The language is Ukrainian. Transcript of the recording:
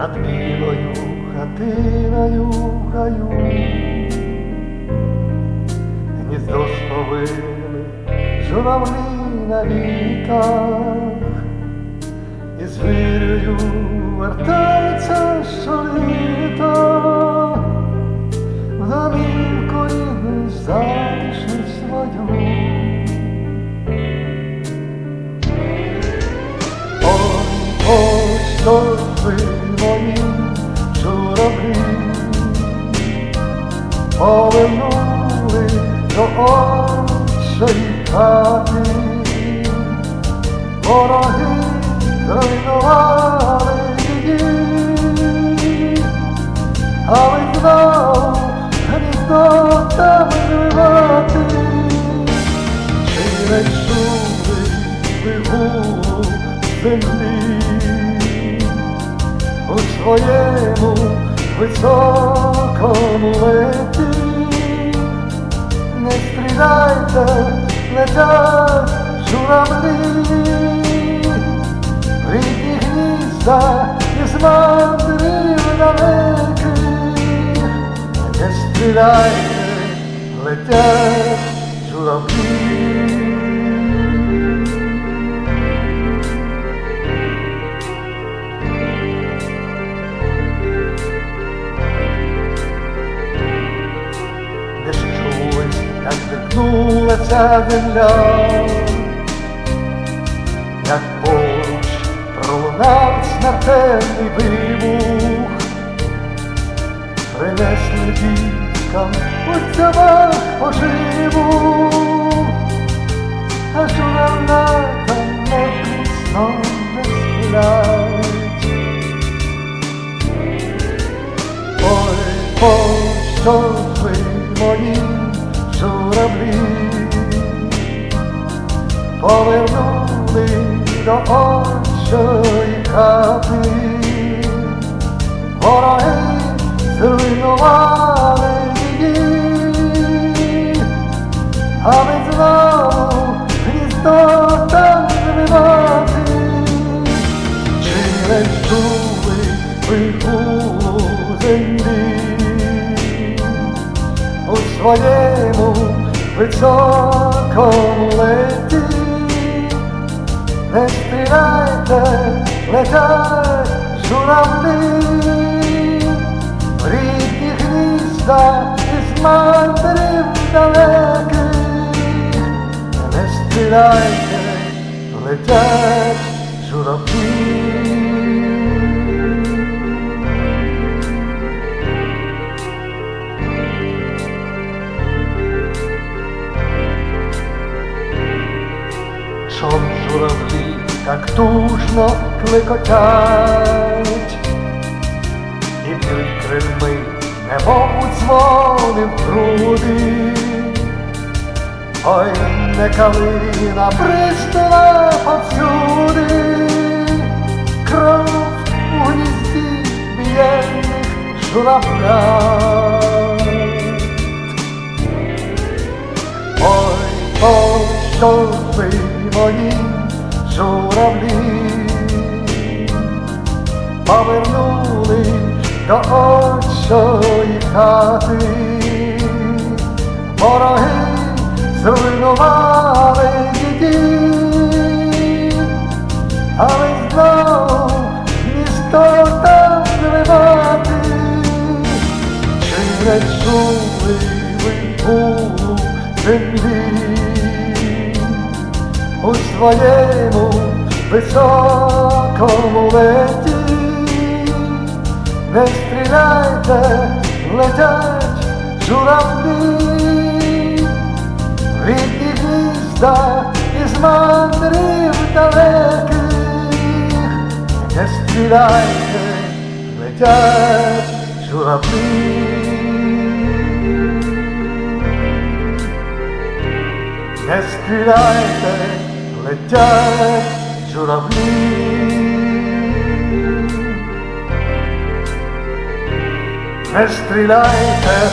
над білою хатиною гаю. Гніздо сповили журавлі на віках, і з вертається щоліта, в домівку рідну повернули до очої хати, вороги зруйнували її, а ви знов гніздо там звивати, чи не чули ви гулу землі у своєму високому леті, не стріляйте, летять журавлі, в рідні гнізда із мандрів далеких, не стріляйте, летять журавлі. Дихнула ця як поруч пролунав смертельний вибух, принесли діткам у цьому поживу, а журавлята не міцно не сплять. Ой, ой, що мої журавлі повернули до очої хати, вороги зруйнували її, а ми знову гніздо там звивати. Чи не чули ви гулу землі у своєму високому леті? Не стріляйте, летять журавлі, в рідні гнізда із мандрів далеких. Не стріляйте, летять журавлі. Чом журавлі так тужно клекотять, і під крильми немов у дзвони в груди. Ой, не калина пристала повсюди, кров у гнізді б'єних журавлят. Ой, ви мої журавлі повернули до очої хати, вороги зруйнували її, а ви знов місто там звивати, чи не чули ви гулу землі у своєму високому леті? Не стріляйте, летять журавлі, рідні гнізда із мандрів далеких. Не стріляйте, летять журавлі. Не стріляйте, летять журавлі. Не стріляйте,